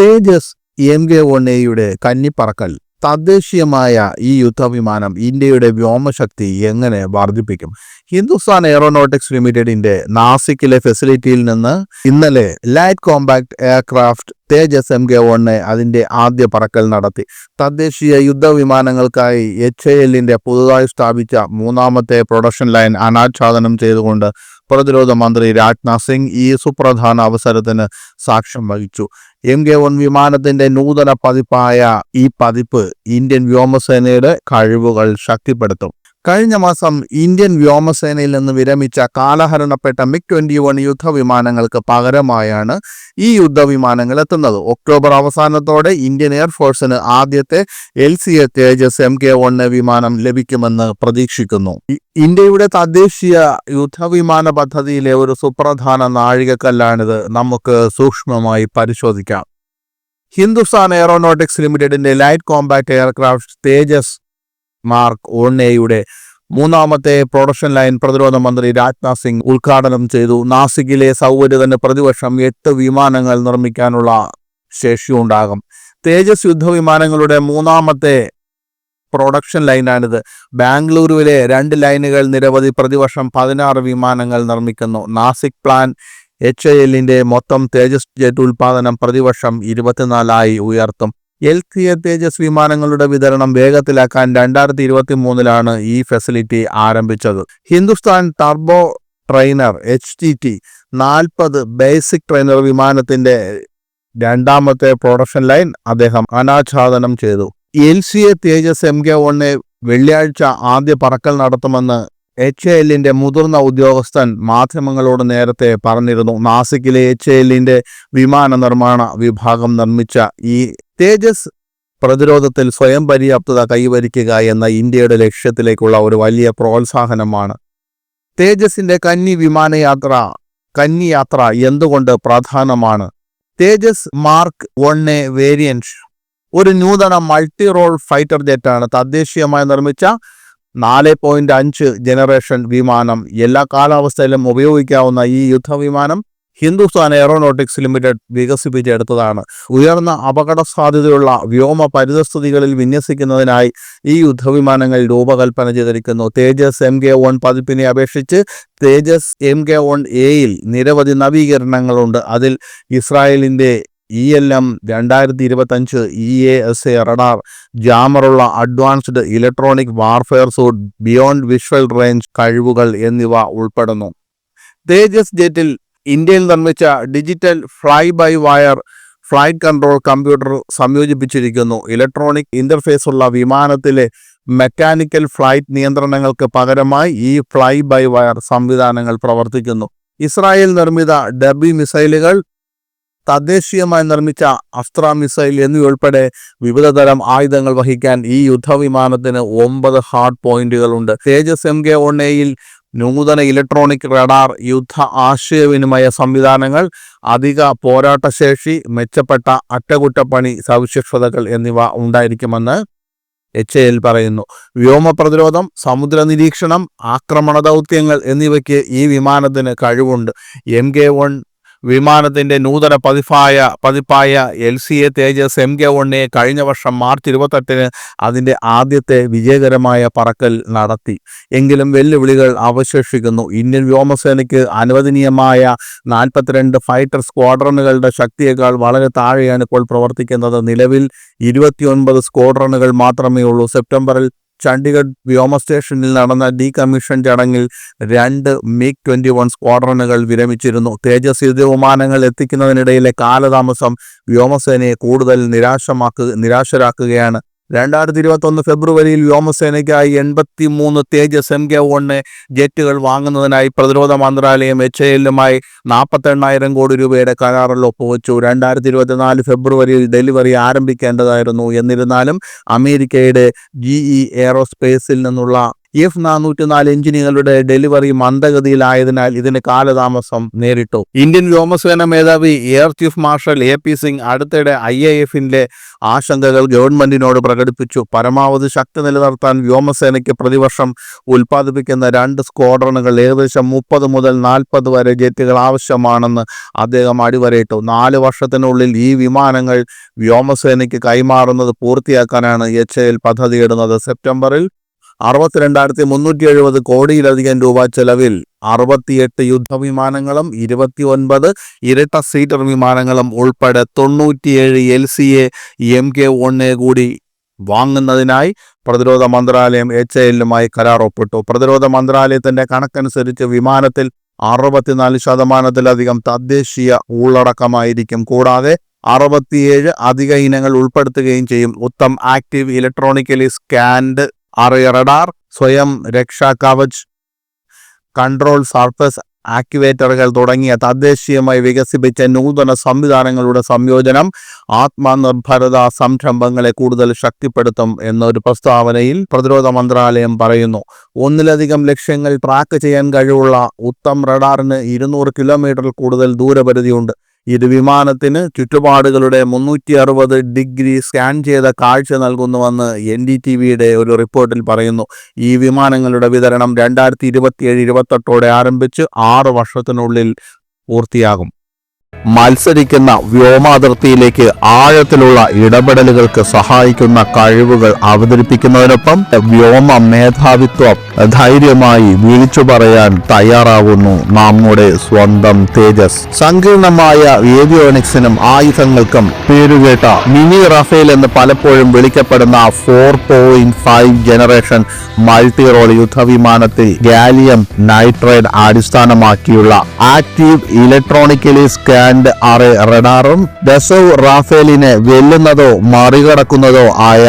തേജസ് M K one എയുടെ കന്നിപ്പറക്കൽ. തദ്ദേശീയമായ ഈ യുദ്ധവിമാനം ഇന്ത്യയുടെ വ്യോമശക്തി എങ്ങനെ വർദ്ധിപ്പിക്കും? ഹിന്ദുസ്ഥാൻ എയറോനോട്ടിക്സ് ലിമിറ്റഡിന്റെ നാസിക്കിലെ ഫെസിലിറ്റിയിൽ നിന്ന് ഇന്നലെ light combat aircraft Tejas M K one അതിന്റെ ആദ്യ പറക്കൽ നടത്തി. തദ്ദേശീയ യുദ്ധവിമാനങ്ങൾക്കായി എച്ച് എ എല്ലിന്റെ പുതുതായി സ്ഥാപിച്ച മൂന്നാമത്തെ പ്രൊഡക്ഷൻ ലൈൻ അനാച്ഛാദനം ചെയ്തുകൊണ്ട് പ്രതിരോധ മന്ത്രി രാജ്നാഥ് സിംഗ് ഈ സുപ്രധാന അവസരത്തിന് സാക്ഷ്യം വഹിച്ചു. എം കെ വൺ വിമാനത്തിന്റെ നൂതന പതിപ്പായ ഈ പതിപ്പ് ഇന്ത്യൻ വ്യോമസേനയുടെ കഴിവുകൾ ശക്തിപ്പെടുത്തും. കഴിഞ്ഞ മാസം ഇന്ത്യൻ വ്യോമസേനയിൽ നിന്ന് വിരമിച്ച കാലഹരണപ്പെട്ട മിഗ് ട്വന്റി വൺ യുദ്ധവിമാനങ്ങൾക്ക് പകരമായാണ് ഈ യുദ്ധവിമാനങ്ങൾ എത്തുന്നത്. ഒക്ടോബർ അവസാനത്തോടെ ഇന്ത്യൻ എയർഫോഴ്സിന് ആദ്യത്തെ L C A Tejas M K one വിമാനം ലഭിക്കുമെന്ന് പ്രതീക്ഷിക്കുന്നു. ഇന്ത്യയുടെ തദ്ദേശീയ യുദ്ധവിമാന പദ്ധതിയിലെ ഒരു സുപ്രധാന നാഴികക്കല്ലാണിത്. നമുക്ക് സൂക്ഷ്മമായി പരിശോധിക്കാം. ഹിന്ദുസ്ഥാൻ എയറോനോട്ടിക്സ് ലിമിറ്റഡിന്റെ light combat aircraft Tejas mark ഓണ്ണയുടെ മൂന്നാമത്തെ പ്രൊഡക്ഷൻ ലൈൻ പ്രതിരോധ മന്ത്രി രാജ്നാഥ് സിംഗ് ഉദ്ഘാടനം ചെയ്തു. നാസിക്കിലെ സൗകര്യത്തിന് പ്രതിവർഷം എട്ട് വിമാനങ്ങൾ നിർമ്മിക്കാനുള്ള ശേഷിയുണ്ടാകും തേജസ് യുദ്ധവിമാനങ്ങളുടെ മൂന്നാമത്തെ പ്രൊഡക്ഷൻ ലൈനാണിത് ബാംഗ്ലൂരുവിലെ രണ്ട് ലൈനുകൾ നിരവധി പ്രതിവർഷം പതിനാറ് വിമാനങ്ങൾ നിർമ്മിക്കുന്നു. നാസിക് പ്ലാൻ എച്ച് എ എല്ലിന്റെ മൊത്തം തേജസ് ജെറ്റ് ഉൽപാദനം പ്രതിവർഷം ഇരുപത്തിനാലായി ഉയർത്തും. എൽ തേജസ് വിമാനങ്ങളുടെ വിതരണം വേഗത്തിലാക്കാൻ രണ്ടായിരത്തി ഇരുപത്തി മൂന്നിലാണ് ഈ ഫെസിലിറ്റി ആരംഭിച്ചത്. Hindustan turbo trainer H T T നാൽപ്പത് ബേസിക് ട്രെയിനർ വിമാനത്തിന്റെ രണ്ടാമത്തെ പ്രൊഡക്ഷൻ ലൈൻ അദ്ദേഹം അനാച്ഛാദനം ചെയ്തു. L C A Tejas M K one വെള്ളിയാഴ്ച ആദ്യ പറക്കൽ നടത്തുമെന്ന് എച്ച് എല്ലിന്റെ മുതിർന്ന ഉദ്യോഗസ്ഥൻ മാധ്യമങ്ങളോട് നേരത്തെ പറഞ്ഞിരുന്നു നാസിക്കിലെ എച്ച് എല്ലിന്റെ വിമാന നിർമ്മാണ വിഭാഗം നിർമ്മിച്ച ഈ തേജസ് പ്രതിരോധത്തിൽ സ്വയം പര്യാപ്തത കൈവരിക്കുക എന്ന ഇന്ത്യയുടെ ലക്ഷ്യത്തിലേക്കുള്ള ഒരു വലിയ പ്രോത്സാഹനമാണ്. തേജസിന്റെ കന്നി വിമാനയാത്ര കന്നി യാത്ര എന്തുകൊണ്ട് പ്രധാനമാണ്? Tejas mark one A variant ഒരു നൂതന മൾട്ടി റോൾ ഫൈറ്റർ ജെറ്റാണ് തദ്ദേശീയമായി നിർമ്മിച്ച നാല് പോയിന്റ് അഞ്ച് ജനറേഷൻ വിമാനം. എല്ലാ കാലാവസ്ഥയിലും ഉപയോഗിക്കാവുന്ന ഈ യുദ്ധവിമാനം ഹിന്ദുസ്ഥാൻ എയറോനോട്ടിക്സ് ലിമിറ്റഡ് വികസിപ്പിച്ചെടുത്തതാണ്. ഉയർന്ന അപകട സാധ്യതയുള്ള വ്യോമ പരിതസ്ഥിതികളിൽ വിന്യസിക്കുന്നതിനായി ഈ യുദ്ധവിമാനങ്ങൾ രൂപകൽപ്പന ചെയ്തിരിക്കുന്നു. തേജസ് എം കെ വൺ പതിപ്പിനെ അപേക്ഷിച്ച് തേജസ് എം കെ വൺ എയിൽ നിരവധി നവീകരണങ്ങളുണ്ട്. അതിൽ ഇസ്രായേലിന്റെ ഇ എൽ എം രണ്ടായിരത്തി ഇരുപത്തഞ്ച് E A S A radar ജാമറുള്ള advanced electronic warfare suite beyond visual range കഴിവുകൾ എന്നിവ ഉൾപ്പെടുന്നു. തേജസ് ജെറ്റിൽ ഇന്ത്യയിൽ നിർമ്മിച്ച digital fly by wire flight control computer സംയോജിപ്പിച്ചിരിക്കുന്നു. ഇലക്ട്രോണിക് ഇന്റർഫേസ് ഉള്ള വിമാനത്തിലെ മെക്കാനിക്കൽ ഫ്ലൈറ്റ് നിയന്ത്രണങ്ങൾക്ക് പകരമായി ഈ ഫ്ലൈ ബൈ വയർ സംവിധാനങ്ങൾ പ്രവർത്തിക്കുന്നു. ഇസ്രായേൽ നിർമ്മിത ഡബി മിസൈലുകൾ തദ്ദേശീയമായി നിർമ്മിച്ച അസ്ത്ര മിസൈൽ എന്നിവയുൾപ്പെടെ വിവിധ തരം ആയുധങ്ങൾ വഹിക്കാൻ ഈ യുദ്ധവിമാനത്തിന് ഒമ്പത് ഹാർഡ് പോയിന്റുകളുണ്ട്. തേജസ് എം കെ ഒണ്ണയിൽ നൂതന ഇലക്ട്രോണിക് റഡാർ യുദ്ധ ആശയവിനിമയ സംവിധാനങ്ങൾ അധിക പോരാട്ടശേഷി മെച്ചപ്പെട്ട അറ്റകുറ്റപ്പണി സവിശേഷതകൾ എന്നിവ ഉണ്ടായിരിക്കുമെന്ന് എച്ച് എൽ പറയുന്നു. വ്യോമ പ്രതിരോധം സമുദ്ര നിരീക്ഷണം ആക്രമണ ദൗത്യങ്ങൾ എന്നിവയ്ക്ക് ഈ വിമാനത്തിന് കഴിവുണ്ട്. എം കെ വൺ വിമാനത്തിന്റെ നൂതന പതിപ്പായ പതിപ്പായ L C A Tejas M K ഒണ്ണെ കഴിഞ്ഞ വർഷം മാർച്ച് ഇരുപത്തെട്ടിന് അതിന്റെ ആദ്യത്തെ വിജയകരമായ പറക്കൽ നടത്തി. എങ്കിലും വെല്ലുവിളികൾ അവശേഷിക്കുന്നു. ഇന്ത്യൻ വ്യോമസേനയ്ക്ക് അനുവദനീയമായ നാൽപ്പത്തിരണ്ട് ഫൈറ്റർ സ്ക്വാഡ്രണുകളുടെ ശക്തിയേക്കാൾ വളരെ താഴെയാണ് ഇപ്പോൾ പ്രവർത്തിക്കുന്നത്. നിലവിൽ ഇരുപത്തിയൊൻപത് സ്ക്വാഡ്രണുകൾ മാത്രമേ ഉള്ളൂ. സെപ്റ്റംബറിൽ ചണ്ഡീഗഡ് വ്യോമ സ്റ്റേഷനിൽ നടന്ന ഡീകമ്മീഷൻ ചടങ്ങിൽ രണ്ട് മിഗ് ട്വന്റി വൺ സ്ക്വാഡ്രണുകൾ വിരമിച്ചിരുന്നു. തേജസ് യുദ്ധവിമാനങ്ങൾ എത്തിക്കുന്നതിനിടയിലെ കാലതാമസം വ്യോമസേനയെ കൂടുതൽ നിരാശമാക്കുക നിരാശരാക്കുകയാണ്. രണ്ടായിരത്തി ഇരുപത്തൊന്ന് ഫെബ്രുവരിയിൽ വ്യോമസേനയ്ക്കായി എൺപത്തി മൂന്ന് തേജസ് എം കെ വണ് ജെറ്റുകൾ വാങ്ങുന്നതിനായി പ്രതിരോധ മന്ത്രാലയം എച്ച് എല്ലുമായി നാൽപ്പത്തെണ്ണായിരം കോടി രൂപയുടെ കരാറിൽ ഒപ്പുവെച്ചു. രണ്ടായിരത്തി ഇരുപത്തിനാല് ഫെബ്രുവരിയിൽ ഡെലിവറി ആരംഭിക്കേണ്ടതായിരുന്നു. എന്നിരുന്നാലും അമേരിക്കയുടെ ജി ഇ എയറോസ്പേസിൽ നിന്നുള്ള എഫ് നാനൂറ്റി നാല് എഞ്ചിനുകളുടെ ഡെലിവറി മന്ദഗതിയിലായതിനാൽ ഇതിന് കാലതാമസം നേരിട്ടു. ഇന്ത്യൻ വ്യോമസേന മേധാവി air chief marshal A P Singh അടുത്തിടെ ഐ എ എഫിന്റെ ആശങ്കകൾ ഗവൺമെന്റിനോട് പ്രകടിപ്പിച്ചു. പരമാവധി ശക്തി നിലനിർത്താൻ വ്യോമസേനയ്ക്ക് പ്രതിവർഷം ഉൽപ്പാദിപ്പിക്കുന്ന രണ്ട് സ്ക്വാഡ്രണുകൾ ഏകദേശം മുപ്പത് മുതൽ നാൽപ്പത് വരെ ജെറ്റുകൾ ആവശ്യമാണെന്ന് അദ്ദേഹം അടിവരയിട്ടു. നാല് വർഷത്തിനുള്ളിൽ ഈ വിമാനങ്ങൾ വ്യോമസേനയ്ക്ക് കൈമാറുന്നത് പൂർത്തിയാക്കാനാണ് എച്ച് എൽ പദ്ധതിയിടുന്നത്. സെപ്റ്റംബറിൽ അറുപത്തിരണ്ടായിരത്തി മുന്നൂറ്റി എഴുപത് കോടിയിലധികം രൂപ ചെലവിൽ അറുപത്തിയെട്ട് യുദ്ധവിമാനങ്ങളും ഇരുപത്തിയൊൻപത് ഇരട്ട സീറ്റർ വിമാനങ്ങളും ഉൾപ്പെടെ തൊണ്ണൂറ്റിയേഴ് L C A M K ഒന്നെ കൂടി വാങ്ങുന്നതിനായി പ്രതിരോധ മന്ത്രാലയം എച്ച് എല്ലുമായി കരാർ ഒപ്പിട്ടു പ്രതിരോധ മന്ത്രാലയത്തിന്റെ കണക്കനുസരിച്ച് വിമാനത്തിൽ അറുപത്തിനാല് ശതമാനത്തിലധികം തദ്ദേശീയ ഉള്ളടക്കമായിരിക്കും. കൂടാതെ അറുപത്തിയേഴ് അധിക ഇനങ്ങൾ ഉൾപ്പെടുത്തുകയും ചെയ്യും. Uttam active electronically scanned array radar സ്വയം രക്ഷാ കവച് കൺട്രോൾ സർഫസ് ആക്യുവേറ്ററുകൾ തുടങ്ങിയ തദ്ദേശീയമായി വികസിപ്പിച്ച നൂതന സംവിധാനങ്ങളുടെ സംയോജനം ആത്മനിർഭരത സംരംഭങ്ങളെ കൂടുതൽ ശക്തിപ്പെടുത്തും എന്നൊരു പ്രസ്താവനയിൽ പ്രതിരോധ മന്ത്രാലയം പറയുന്നു. ഒന്നിലധികം ലക്ഷ്യങ്ങൾ ട്രാക്ക് ചെയ്യാൻ കഴിവുള്ള ഉത്തം റഡാറിന് ഇരുന്നൂറ് കിലോമീറ്ററിൽ കൂടുതൽ ദൂരപരിധിയുണ്ട്. ഇത് വിമാനത്തിന് ചുറ്റുപാടുകളുടെ മുന്നൂറ്റി അറുപത് ഡിഗ്രി സ്കാൻ ചെയ്ത കാഴ്ച നൽകുന്നുവെന്ന് എൻ ഡി ടി വിയുടെ ഒരു റിപ്പോർട്ടിൽ പറയുന്നു. ഈ വിമാനങ്ങളുടെ വിതരണം രണ്ടായിരത്തി ഇരുപത്തിയേഴ് ഇരുപത്തെട്ടോടെ ആരംഭിച്ച് ആറ് വർഷത്തിനുള്ളിൽ പൂർത്തിയാകും. മത്സരിക്കുന്ന വ്യോമാതിർത്തിയിലേക്ക് ആഴത്തിലുള്ള ഇടപെടലുകൾക്ക് സഹായിക്കുന്ന കഴിവുകൾ അവതരിപ്പിക്കുന്നതിനൊപ്പം വ്യോമ മേധാവിത്വം ധൈര്യമായി വിളിച്ചു പറയാൻ തയ്യാറാവുന്നു. നമ്മുടെ സ്വന്തം തേജസ്. സങ്കീർണമായ ഏവിയോണിക്സിനും ആയുധങ്ങൾക്കും പേരുകേട്ട മിനി റഫേൽ എന്ന് പലപ്പോഴും വിളിക്കപ്പെടുന്ന four point five generation multi role യുദ്ധവിമാനത്തിൽ gallium nitride അടിസ്ഥാനമാക്കിയുള്ള ആക്റ്റീവ് ഇലക്ട്രോണിക്കലി സ്കാൻഡ് അറേ റഡാറും ഡസോ റാഫേലിനെ വെല്ലുന്നതോ മറികടക്കുന്നതോ ആയ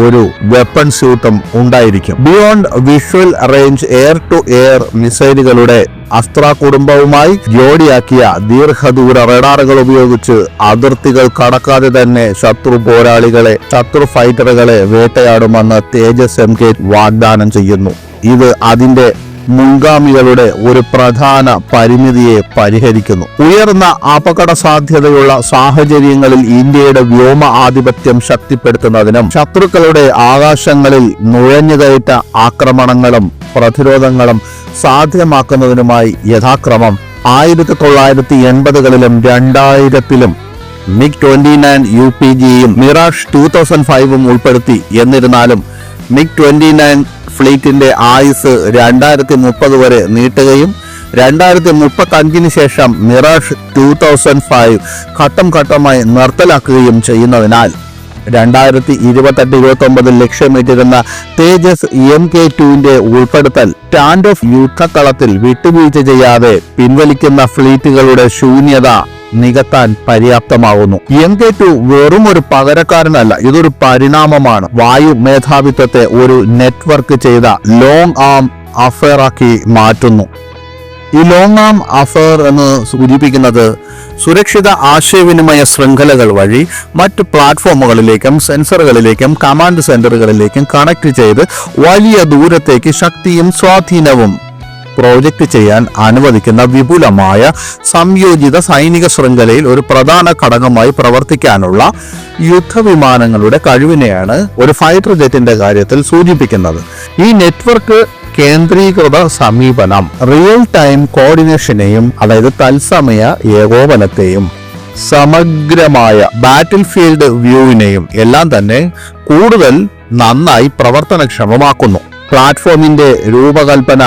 ഒരു വെപ്പൺ സ്യൂട്ടും ഉണ്ടായിരിക്കും. Beyond visual range air to air മിസൈലുകളുടെ Astra കുടുംബവുമായി ജോഡിയാക്കിയ ദീർഘദൂര റഡാറുകൾ ഉപയോഗിച്ച് അതിർത്തികൾ കടക്കാതെ തന്നെ ശത്രു പോരാളികളെ ശത്രു ഫൈറ്ററുകളെ വേട്ടയാടുമെന്ന് തേജസ് എം കെ വാഗ്ദാനം ചെയ്യുന്നു. ഇത് അതിന്റെ മുൻഗാമികളുടെ ഒരു പ്രധാന പരിമിതിയെ പരിഹരിക്കുന്നു. ഉയർന്ന അപകട സാധ്യതയുള്ള സാഹചര്യങ്ങളിൽ ഇന്ത്യയുടെ വ്യോമ ആധിപത്യം ശക്തിപ്പെടുത്തുന്നതിനും ശത്രുക്കളുടെ ആകാശങ്ങളിൽ നുഴഞ്ഞുകയറ്റ ആക്രമണങ്ങളും പ്രതിരോധങ്ങളും സാധ്യമാക്കുന്നതിനുമായി യഥാക്രമം ആയിരത്തി തൊള്ളായിരത്തി എൺപതുകളിലും രണ്ടായിരത്തിലും MiG twenty nine U P ജിയും മിറാഷ് ടൂ തൗസൻഡ് ഫൈവും ഉൾപ്പെടുത്തി. എന്നിരുന്നാലും മിഗ് ട്വന്റി നയൻ ഫ്ലീറ്റിന്റെ ആയുസ് രണ്ടായിരത്തി മുപ്പത് വരെ നീട്ടുകയും രണ്ടായിരത്തി മുപ്പത്തി അഞ്ചിന് ശേഷം മിറാഷ് ടു തൗസൻഡ് ഫൈവ് ഘട്ടം ഘട്ടമായി നിർത്തലാക്കുകയും ചെയ്യുന്നതിനാൽ രണ്ടായിരത്തി ഇരുപത്തെട്ട് ഇരുപത്തി ഒമ്പതിൽ ലക്ഷ്യമിട്ടിരുന്ന തേജസ് എം കെ ടുവിന്റെ ഉൾപ്പെടുത്തൽ സ്റ്റാൻഡ് ഓഫ് യുദ്ധക്കളത്തിൽ വിട്ടുവീഴ്ച ചെയ്യാതെ പിൻവലിക്കുന്ന ഫ്ലീറ്റുകളുടെ ശൂന്യത നികത്താൻ പര്യാപ്തമാകുന്നു എം കെ ടു വെറും ഒരു പകരക്കാരനല്ല ഇതൊരു പരിണാമമാണ്. വായു മേധാവിത്വത്തെ ഒരു നെറ്റ്വർക്ക് ചെയ്ത ലോങ് ആം അഫയറാക്കി മാറ്റുന്നു. ഈ ലോങ് ആം അഫയർ എന്ന് സൂചിപ്പിക്കുന്നത് സുരക്ഷിത ആശയവിനിമയ ശൃംഖലകൾ വഴി മറ്റ് പ്ലാറ്റ്ഫോമുകളിലേക്കും സെൻസറുകളിലേക്കും കമാൻഡ് സെന്ററുകളിലേക്കും കണക്ട് ചെയ്ത് വലിയ ദൂരത്തേക്ക് ശക്തിയും സ്വാധീനവും പ്രോജക്റ്റ് ചെയ്യാൻ അനുവദിക്കുന്ന വിപുലമായ സംയോജിത സൈനിക ശൃംഖലയിൽ ഒരു പ്രധാന ഘടകമായി പ്രവർത്തിക്കാനുള്ള യുദ്ധവിമാനങ്ങളുടെ കഴിവിനെയാണ് ഒരു ഫൈറ്റർ ജെറ്റിന്റെ കാര്യത്തിൽ സൂചിപ്പിക്കുന്നത്. ഈ നെറ്റ്വർക്ക് കേന്ദ്രീകൃത സമീപനം റിയൽ ടൈം കോർഡിനേഷനെയും അതായത് തത്സമയ ഏകോപനത്തെയും സമഗ്രമായ ബാറ്റിൽ ഫീൽഡ് വ്യൂവിനെയും എല്ലാം തന്നെ കൂടുതൽ നന്നായി പ്രവർത്തനക്ഷമമാക്കുന്നു. പ്ലാറ്റ്ഫോമിന്റെ രൂപകൽപ്പന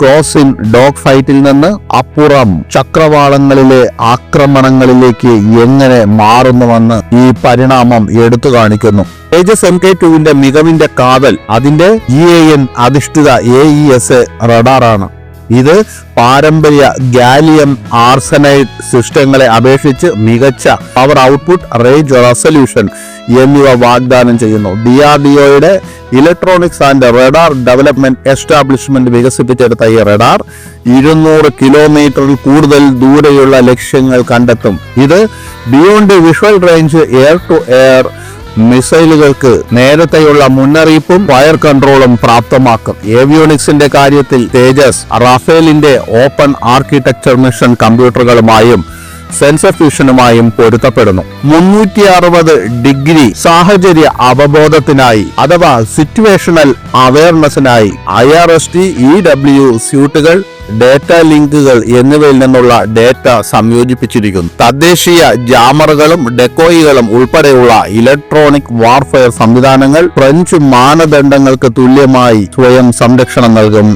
ക്ലോസ് ഇൻ ഡോഗ് ഫൈറ്റിൽ നിന്ന് അപ്പുറം ചക്രവാളങ്ങളിലെ ആക്രമണങ്ങളിലേക്ക് എങ്ങനെ മാറുന്നുവെന്ന് ഈ പരിണാമം എടുത്തു കാണിക്കുന്നു. തേജസ് എം കെ ടുവിന്റെ മികവിന്റെ കാതൽ അതിന്റെ ഇ എ എൻ അധിഷ്ഠിത എ ഇ എസ് റഡാറാണ് ഇത് പാരമ്പര്യ ഗാലിയം ആർസനൈഡ് സിസ്റ്റങ്ങളെ അപേക്ഷിച്ച് മികച്ച പവർ ഔട്ട്പുട്ട് റേഞ്ച് റെസൊല്യൂഷൻ എന്നിവ വാഗ്ദാനം ചെയ്യുന്നു. ഡി ആർ ഡി ഒയുടെ electronics and radar development establishment വികസിപ്പിച്ചെടുത്ത ഈ റഡാർ ഇരുന്നൂറ് കിലോമീറ്ററിൽ കൂടുതൽ ദൂരെയുള്ള ലക്ഷ്യങ്ങൾ കണ്ടെത്തും. ഇത് beyond visual range air to air മിസൈലുകൾക്ക് നേരത്തെയുള്ള മുന്നറിയിപ്പും ഫയർ കൺട്രോളും പ്രാപ്തമാക്കും. ഏവിയോണിക്സിന്റെ കാര്യത്തിൽ തേജസ് റാഫേലിന്റെ ഓപ്പൺ ആർക്കിടെക്ചർ മിഷൻ കമ്പ്യൂട്ടറുകളുമായും സെൻസർ ഫ്യൂഷനുമായും പൊരുത്തപ്പെടുന്നു. മുന്നൂറ്റി അറുപത് ഡിഗ്രി സാഹചര്യ അവബോധത്തിനായി അഥവാ situational അവയർനെസ്സിനായി I R S T E W സ്യൂട്ടുകൾ data ലിങ്കുകൾ എന്നിവയിൽ നിന്നുള്ള ഡേറ്റ സംയോജിപ്പിച്ചിരിക്കുന്നു. തദ്ദേശീയ ജാമറുകളും ഡെക്കോയികളും ഉൾപ്പെടെയുള്ള ഇലക്ട്രോണിക് വാർഫെയർ സംവിധാനങ്ങൾ ഫ്രഞ്ച് മാനദണ്ഡങ്ങൾക്ക് തുല്യമായി സ്വയം സംരക്ഷണം നൽകും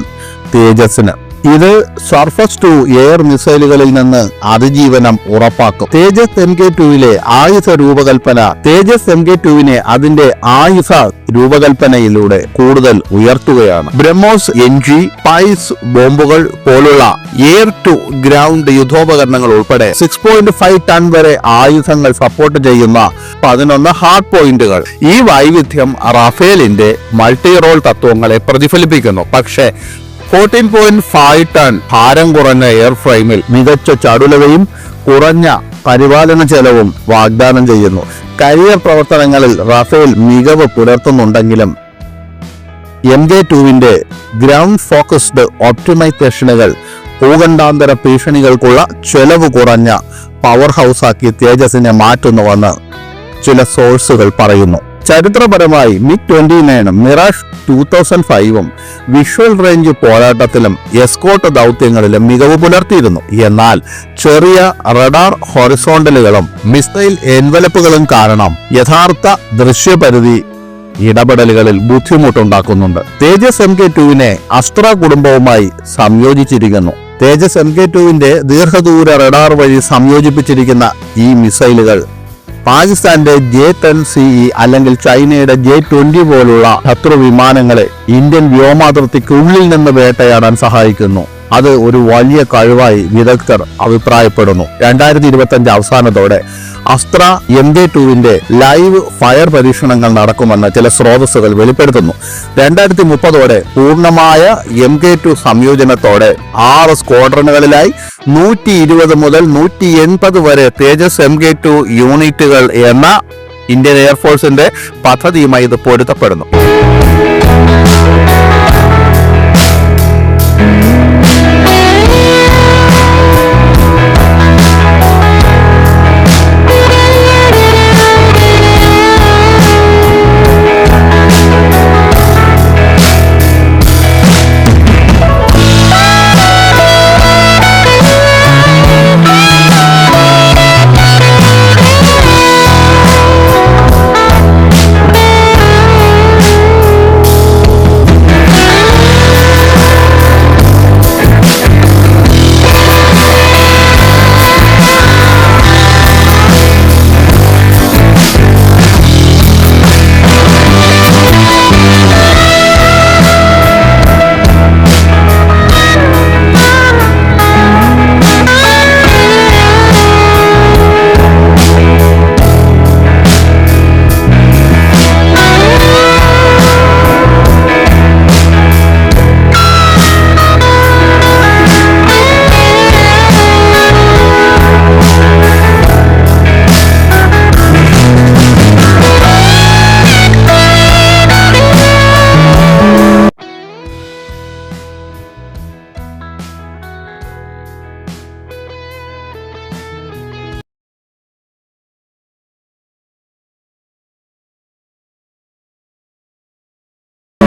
തേജസിന് ഇത് സർഫസ് ടു എയർ മിസൈലുകളിൽ നിന്ന് അതിജീവനം ഉറപ്പാക്കും. തേജസ് എം കെ ടുവിലെ ആയുധ രൂപകൽപ്പന തേജസ് എം കെ ടുവിനെ അതിന്റെ ആയുധ രൂപകൽപ്പനയിലൂടെ കൂടുതൽ ഉയർത്തുകയാണ്. ബ്രഹ്മോസ് എൻ ജി പൈസ് ബോംബുകൾ പോലുള്ള എയർ ടു ഗ്രൗണ്ട് യുദ്ധോപകരണങ്ങൾ ഉൾപ്പെടെ സിക്സ് പോയിന്റ് ഫൈവ് ടൺ വരെ ആയുധങ്ങൾ സപ്പോർട്ട് ചെയ്യുന്ന പതിനൊന്ന് ഹാർഡ് പോയിന്റുകൾ ഈ വൈവിധ്യം റഫേലിന്റെ മൾട്ടി റോൾ തത്വങ്ങളെ പ്രതിഫലിപ്പിക്കുന്നു. പക്ഷേ ഫോർട്ടീൻ പോയിന്റ് ഫൈവ് ടൺ ഭാരം കുറഞ്ഞ എയർ ഫ്രെയിമിൽ മികച്ച ചടുലതയും കുറഞ്ഞ പരിപാലന ചെലവും വാഗ്ദാനം ചെയ്യുന്നു. കരിയർ പ്രവർത്തനങ്ങളിൽ റഫേൽ മികവ് പുലർത്തുന്നുണ്ടെങ്കിലും എം ജെ ടുവിന്റെ ഗ്രൗണ്ട് ഫോക്കസ്ഡ് ഓപ്റ്റിമൈസേഷനുകൾ ഭൂഖണ്ഡാന്തര ഭീഷണികൾക്കുള്ള ചെലവ് കുറഞ്ഞ പവർ ഹൗസാക്കി തേജസിനെ മാറ്റുന്നുവെന്ന് ചില സോഴ്സുകൾ പറയുന്നു. ചരിത്രപരമായി മിഗ് ട്വന്റി നയനും മിറാഷ് ടൂ തൗസൻഡ് ഫൈവും വിഷ്വൽ റേഞ്ച് പോരാട്ടത്തിലും എസ്കോട്ട് ദൗത്യങ്ങളിലും മികവ് പുലർത്തിയിരുന്നു. എന്നാൽ ചെറിയ റഡാർ ഹൊറിസോണ്ടലുകളും മിസൈൽ എൻവലപ്പുകളും കാരണം യഥാർത്ഥ ദൃശ്യപരിധി ഇടപെടലുകളിൽ ബുദ്ധിമുട്ടുണ്ടാക്കുന്നുണ്ട്. തേജസ് എം കെ ടുവിനെ അസ്ത്ര കുടുംബവുമായി സംയോജിച്ചിരിക്കുന്നു. തേജസ് എം കെ ടുവിന്റെ ദീർഘദൂര റഡാർ വഴി സംയോജിപ്പിച്ചിരിക്കുന്ന ഈ മിസൈലുകൾ പാകിസ്ഥാന്റെ ജെ ടെൻ സിഇ അല്ലെങ്കിൽ ചൈനയുടെ ജെ ട്വന്റി പോലുള്ള ശത്രു വിമാനങ്ങളെ ഇന്ത്യൻ വ്യോമാതിർത്തിക്കുള്ളിൽ നിന്ന് വേട്ടയാടാൻ സഹായിക്കുന്നു. അത് ഒരു വലിയ കഴിവായി വിദഗ്ധർ അഭിപ്രായപ്പെടുന്നു. രണ്ടായിരത്തി ഇരുപത്തി അഞ്ച് അവസാനത്തോടെ അസ്ത്ര എം കെ ടുവിന്റെ ലൈവ് ഫയർ പരീക്ഷണങ്ങൾ നടക്കുമെന്ന് ചില സ്രോതസ്സുകൾ വെളിപ്പെടുത്തുന്നു. രണ്ടായിരത്തി മുപ്പതോടെ പൂർണമായ എം കെ ടു സംയോജനത്തോടെ ആറ് സ്ക്വാഡ്രണുകളിലായി നൂറ്റി ഇരുപത് മുതൽ നൂറ്റി എൺപത് വരെ തേജസ് എം കെ ടു യൂണിറ്റുകൾ എന്ന ഇന്ത്യൻ എയർഫോഴ്സിന്റെ പദ്ധതിയുമായി ഇത് പൊരുത്തപ്പെടുന്നു.